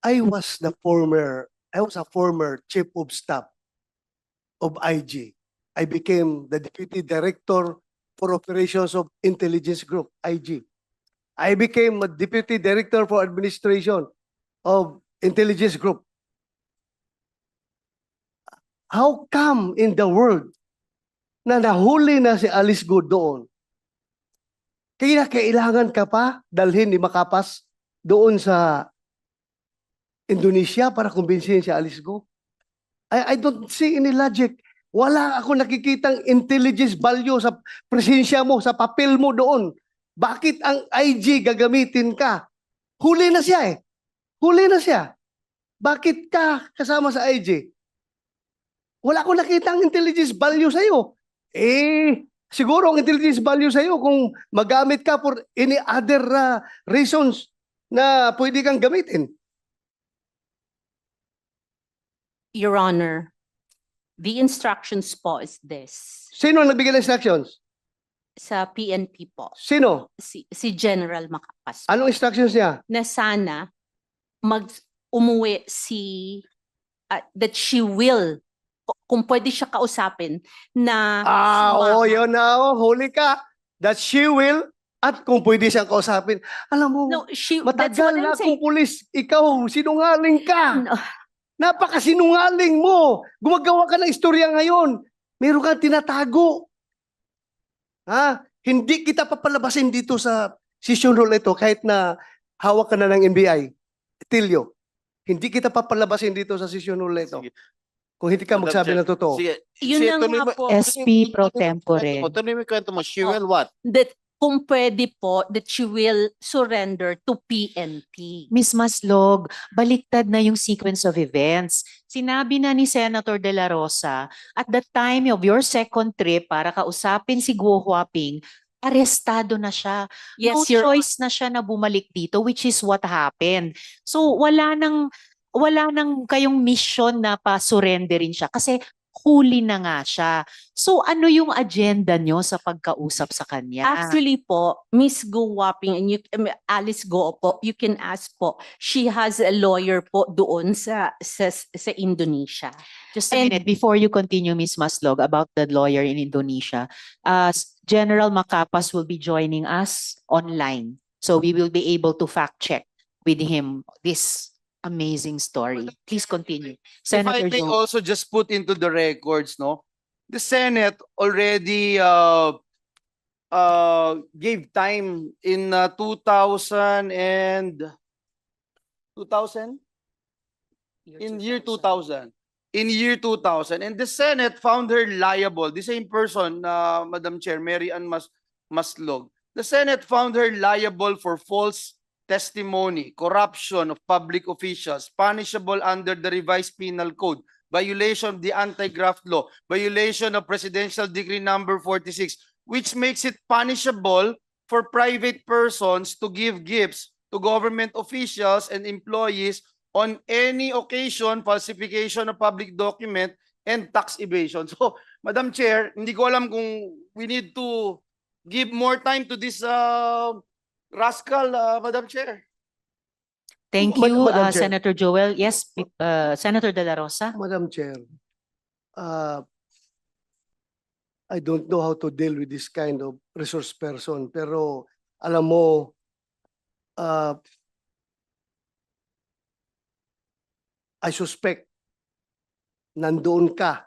I was the former, I was a former chief of staff of IG. I became the deputy director for operations of intelligence group, IG. I became a deputy director for administration of intelligence group. How come in the world na nahuli na si Alice Go doon? Kaya kailangan ka pa dalhin ni Makapas doon sa Indonesia para kumbinsihin si Alice Go? I, I don't see any logic. Wala ako nakikitang intelligence value sa presensya mo, sa papel mo doon. Bakit ang IG gagamitin ka? Huli na siya eh. Huli na siya. Bakit ka kasama sa IG? Wala akong nakitang intelligence value sa'yo. Eh, siguro ang intelligence value sa'yo kung magamit ka for any other uh, reasons na pwede kang gamitin. Your Honor, the instructions po is this. Sino ang nagbigay ng instructions? Sa PNP po, Sino? si, si General Macapas Anong instructions niya? na sana mag umuwi si ah, that she will kung pwede siya kausapin na Ah, sumama. oo, yun na. Oh, huli ka. That she will at kung pwede siyang kausapin. Alam mo, no she that's matagal what na saying. kung pulis, ikaw, sinungaling ka. No, Napakasinungaling mo. Gumagawa ka ng istorya ngayon. Meron kang tinatago. Ha? Hindi kita papalabasin dito sa session hall ito kahit na hawak ka na ng NBI. Tilio, hindi kita papalabasin dito sa session hall ito. Sige. Kung hindi ka magsabi ng totoo. Sige, Yun sige, tuloy nga po. SP pro tempore. mo. Tuloy mo kwento mo. She Oh. will what? that kung pwede po that she will surrender to PNP. Miss Maslog, baliktad na yung sequence of events. Sinabi na ni Senator De La Rosa, at the time of your second trip para kausapin si Guo Huaping, arestado na siya. Yes, no Your choice na siya na bumalik dito, which is what happened. So wala nang wala nang kayong mission na pa-surrenderin siya kasi huli na nga siya. So ano yung agenda nyo sa pagkausap sa kanya? Actually po, Miss Go Wapping and you, um, Alice Go po, you can ask po. She has a lawyer po doon sa sa, sa Indonesia. Just a And- minute, before you continue, Ms. Maslog, about the lawyer in Indonesia, uh, General Macapas will be joining us online. So we will be able to fact check with him this amazing story. Please continue. Senator If I may Joe. also just put into the records, no? The Senate already uh uh gave time in uh, 2000 and 2000 in year 2000 in year 2000 and the senate found her liable the same person uh, madam chair mary ann Mas maslog the senate found her liable for false testimony corruption of public officials punishable under the revised penal code violation of the anti-graft law violation of presidential decree number 46 which makes it punishable for private persons to give gifts to government officials and employees on any occasion, falsification of public document, and tax evasion. So, Madam Chair, hindi ko alam kung we need to give more time to this uh, rascal, uh, Madam Chair. Thank you, Madam uh, Chair. Senator Joel. Yes, p- uh, Senator De La Rosa. Madam Chair, uh, I don't know how to deal with this kind of resource person, pero alam mo, uh, I suspect nandoon ka,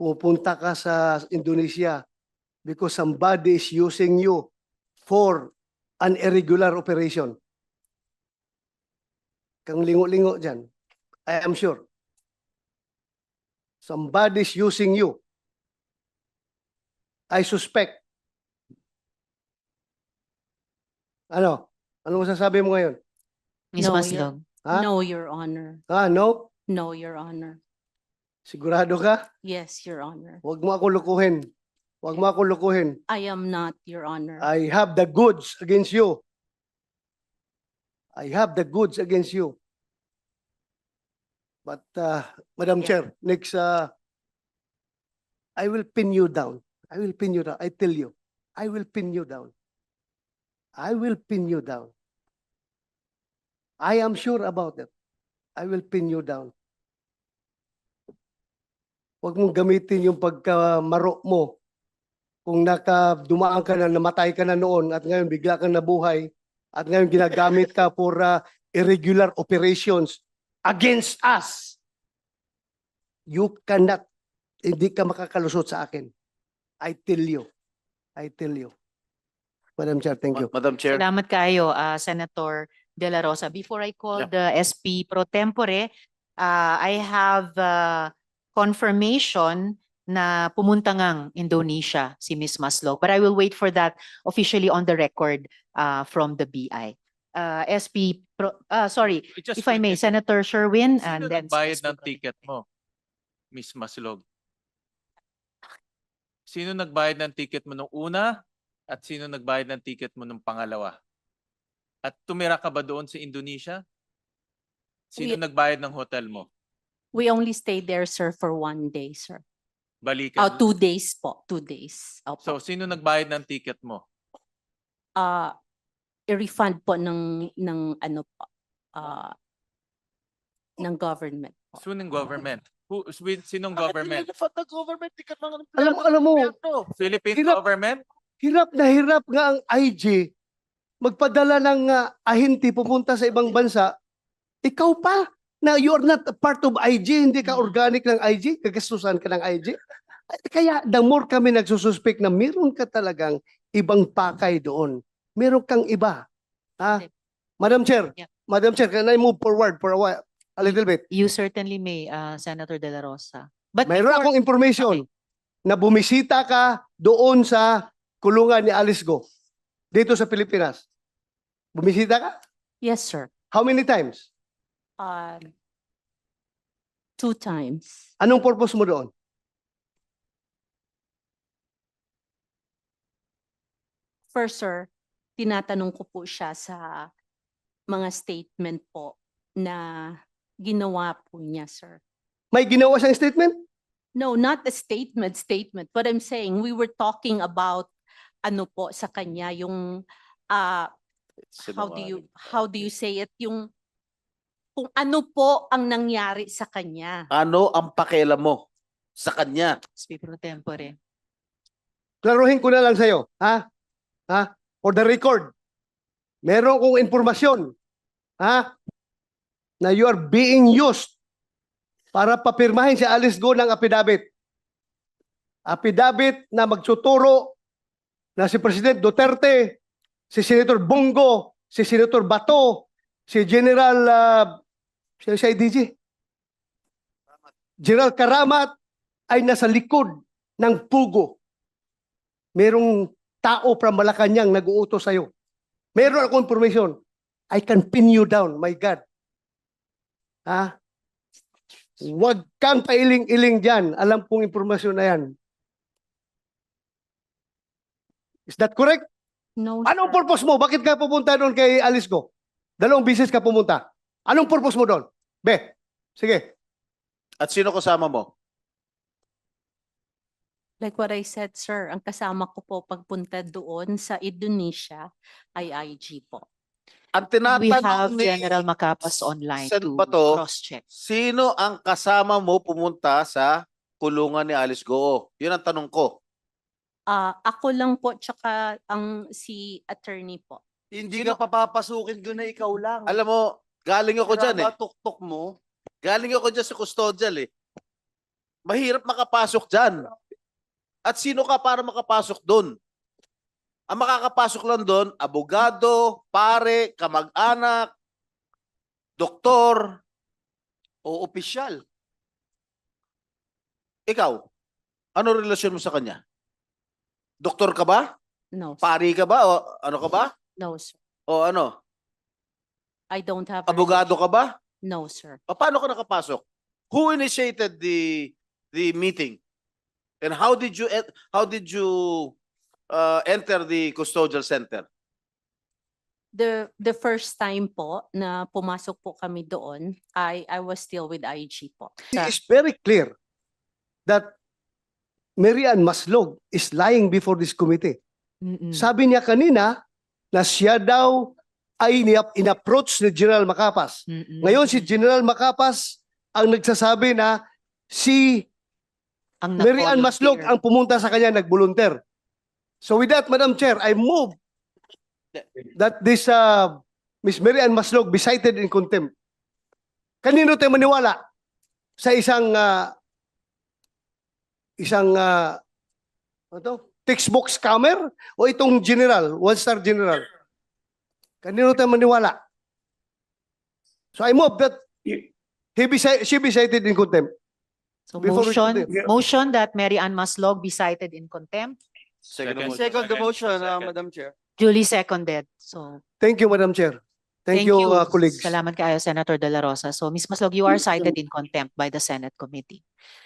pupunta ka sa Indonesia because somebody is using you for an irregular operation. Kang lingo-lingo dyan. I am sure. Somebody's using you. I suspect. Ano? Ano masasabi mo ngayon? Ms. No, Maslog. Ha? No, Your Honor. Ah, no? No, Your Honor. Sigurado ka? Yes, Your Honor. Huwag mo ako lukuhin. Huwag mo ako lukuhin. I am not, Your Honor. I have the goods against you. I have the goods against you. But, uh, Madam. Chair, next, uh, I will pin you down. I will pin you down. I tell you, I will pin you down. I will pin you down. I am sure about it. I will pin you down. Huwag mong gamitin yung pagkamaro mo. Kung nakadumaan ka na, namatay ka na noon at ngayon bigla kang nabuhay at ngayon ginagamit ka for uh, irregular operations against us. You cannot, hindi ka makakalusot sa akin. I tell you. I tell you. Madam Chair, thank you. Madam Chair. Salamat kayo, ah, Senator De La Rosa. Before I call Yeah. the SP pro tempore, ah, I have ah, confirmation na pumunta ngang Indonesia si Miss Maslog. But I will wait for that officially on the record ah, from the BI. Ah, SP, pro, ah, sorry, Just if I may, Senator Sherwin Sino and then. nagbayad SP ng ticket mo, Miss Maslog? Sino nagbayad ng ticket mo nung una at sino nagbayad ng ticket mo nung pangalawa? At tumira ka ba doon sa Indonesia? Sino We- nagbayad ng hotel mo? We only stayed there, sir, for one day, sir. Balikan. Oh, two days po, two days. Opo. So sino nagbayad ng ticket mo? uh, i-refund po ng ng ano po uh, ng government po. Sinong government? Who, with, sinong government? Alam, alam mo, Philippine Hirap- government? hirap na hirap nga ang IG magpadala ng ah, ahinti pupunta sa ibang bansa. Ikaw pa na you are not a part of IG, hindi ka organic ng IG, kagastusan ka ng IG. Kaya the more kami nagsususpek na meron ka talagang ibang pakay doon. Meron kang iba. Ha? Madam Chair, Yeah. Madam Chair, can I move forward for a while? A little bit. You certainly may, ah, Senator De La Rosa. But Mayroon before- akong information na bumisita ka doon sa kulungan ni Alice Go dito sa Pilipinas. Bumisita ka? Yes, sir. How many times? Um, two times. Anong purpose mo doon? First, sir, tinatanong ko po siya sa mga statement po na ginawa po niya, sir. May ginawa siyang statement? No, not the statement, statement. But I'm saying we were talking about ano po sa kanya yung ah how do you how do you say it yung kung ano po ang nangyari sa kanya. Ano ang pakialam mo sa kanya? SP pro tempore. Klaruhin ko na lang sa'yo. Ha? Ha? For the record, meron kong informasyon. Ha? Na you are being used para papirmahin si Alice Go ng apidabit. Apidabit na magtuturo na si President Duterte, si Senator Bongo, si Senator Bato, si General uh, si si IDG. General Karamat ay nasa likod ng pugo merong tao from Malacanang nag-uutos sa'yo. Meron akong information. I can pin you down, my God. Ha? Huwag kang pailing-iling dyan. Alam kong informasyon na yan. Is that correct? No, Anong sir. purpose mo? Bakit ka pupunta doon kay Alice Go? Dalawang bisis ka pumunta. Anong purpose mo doon? Be, sige. At sino kasama mo? Like what I said, sir, ang kasama ko po pagpunta doon sa Indonesia ay IG po. Ang We have tinatanong ni General Macapas online to Bato, cross-check. sino ang kasama mo pumunta sa kulungan ni Alice Goo? Yun ang tanong ko. Ah, ako lang po tsaka ang si attorney po. Hindi Sino- ka papapasukin doon na ikaw lang. Alam mo, galing ako dyan eh. tuktok mo. Galing ako dyan sa custodial eh. Mahirap makapasok dyan. At sino ka para makapasok doon? Ang makakapasok lang doon, abogado, pare, kamag-anak, doktor, O opisyal. ikaw. Ano relasyon mo sa kanya? Doktor ka ba? No, sir. Pari ka ba? O ano ka ba? no, sir. O ano? I don't have. Abogado ka ba? No, sir. Pa- Paano ka nakapasok? Who initiated the the meeting? And how did you en- how did you uh, enter the custodial center? The the first time po na pumasok po kami doon, I I was still with IG po. It is very clear that Marian Maslog is lying before this committee. Mm-mm. Sabi niya kanina na siya daw ay ina- in-approach ni General Macapas. Mm-mm. Ngayon si General Macapas ang nagsasabi na si Ang Mary Ann Maslog ang pumunta sa kanya nagbolunteer. So with that, Madam Chair, I move that this uh, Miss Mary Ann Maslog be cited in contempt. Kanino tayo maniwala? Sa isang uh, isang uh, ano to? textbook scammer o itong general, one-star general? Kanino tayo maniwala? So I move that he be, she be cited in contempt. So before we motion, continue. motion that Mary Ann Maslog be cited in contempt, Second. Second the motion, uh. Madam Chair. duly seconded. So Thank you, Madam Chair. Thank, you, uh, colleagues. Salamat kayo, Senator De La Rosa. So Ms. Maslog, you are cited in contempt by the Senate committee.